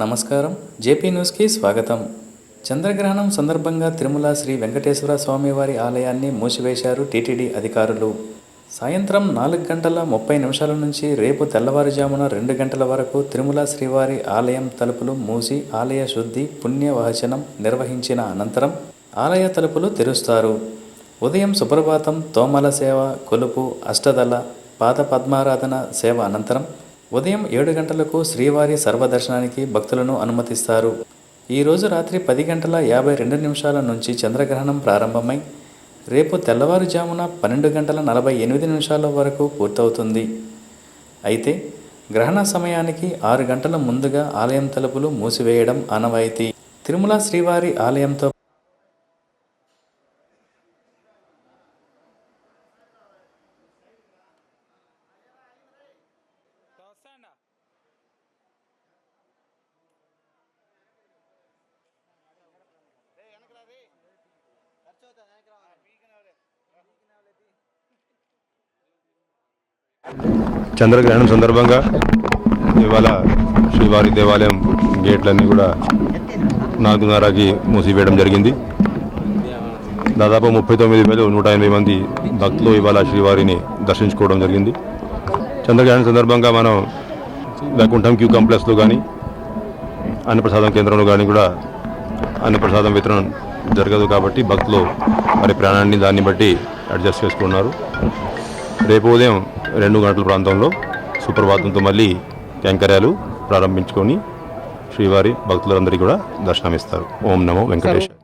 నమస్కారం. జేపీ న్యూస్కి స్వాగతం. చంద్రగ్రహణం సందర్భంగా తిరుమల శ్రీ వెంకటేశ్వర స్వామివారి ఆలయాన్ని మూసివేశారు టీటీడీ అధికారులు. సాయంత్రం నాలుగు గంటల ముప్పై నిమిషాల నుంచి రేపు తెల్లవారుజామున రెండు గంటల వరకు తిరుమల శ్రీవారి ఆలయం తలుపులు మూసి ఆలయ శుద్ధి పుణ్యవహచనం నిర్వహించిన అనంతరం ఆలయ తలుపులు తెరుస్తారు. ఉదయం సుప్రభాతం తోమల సేవ కొలుపు అష్టదళ పాద పద్మారాధన సేవ అనంతరం ఉదయం ఏడు గంటలకు శ్రీవారి సర్వదర్శనానికి భక్తులను అనుమతిస్తారు. ఈరోజు రాత్రి పది గంటల యాభై రెండు నిమిషాల నుంచి చంద్రగ్రహణం ప్రారంభమై రేపు తెల్లవారుజామున పన్నెండు గంటల నలభై ఎనిమిది నిమిషాల వరకు పూర్తవుతుంది. అయితే గ్రహణ సమయానికి ఆరు గంటల ముందుగా ఆలయం తలుపులు మూసివేయడం ఆనవాయితీ. తిరుమల శ్రీవారి ఆలయంతో చంద్రగ్రహణం సందర్భంగా ఇవాళ శ్రీవారి దేవాలయం గేట్లన్నీ కూడా నాలుగున్నరకి మూసివేయడం జరిగింది. దాదాపు ముప్పై తొమ్మిది వేలు నూట ఎనభై మంది భక్తులు ఇవాళ శ్రీవారిని దర్శించుకోవడం జరిగింది. చంద్రగ్రహణం సందర్భంగా మనం వైకుంఠం క్యూ కాంప్లెక్స్లో కానీ అన్నప్రసాదం కేంద్రంలో కానీ కూడా అన్నప్రసాదం వితరణ జరగదు కాబట్టి భక్తులు మరి ప్రాణాన్ని దాన్ని బట్టి అడ్జస్ట్ చేసుకున్నారు. రేపు ఉదయం రెండు గంటల ప్రాంతంలో సుప్రభాతంతో మళ్ళీ కైంకర్యాలు ప్రారంభించుకొని శ్రీవారి భక్తులందరికీ కూడా దర్శనమిస్తారు. ఓం నమో వెంకటేశ్వర